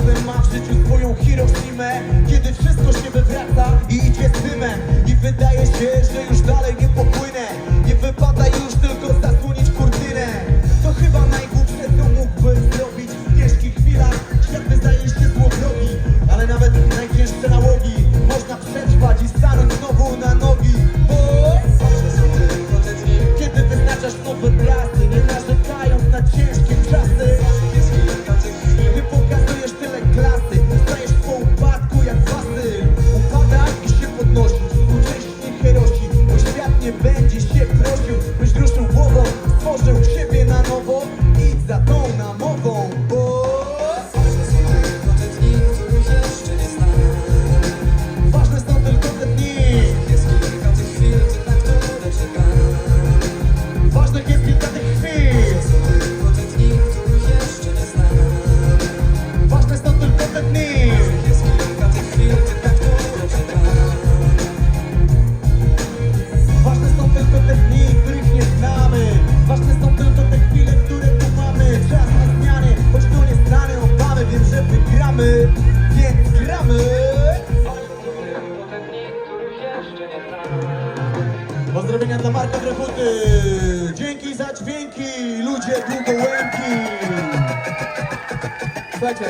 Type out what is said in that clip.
Czasem w życiu swoją Hiroshimę Kiedy wszystko się wywraca i idzie z dymem. I wydaje się, że już dalej nie popłynę. Nie wypada już tylko zasłonić kurtynę. To chyba najgłupsze co mógłbym zrobić W ciężkich chwilach. Świat wydaje się złowrogi Ale nawet najcięższe nałogi. Można przetrwać i stanąć znowu na nogi. Bo Ważne są kiedy wyznaczasz nowe trasy Nie narzekając na ciężkie czasy nie będzie się prosił Byś ruszył głową Stworzył siebie na nowo Idź za tą namową Bo Ważne są tylko te dni, Jest kilka tych chwil, Ważnych jest kilka tych chwil. Ważne są tylko te dni gramy! Pozdrowienia dla Marka Drebuty Dzięki za dźwięki, ludzie długołęki Słuchajcie,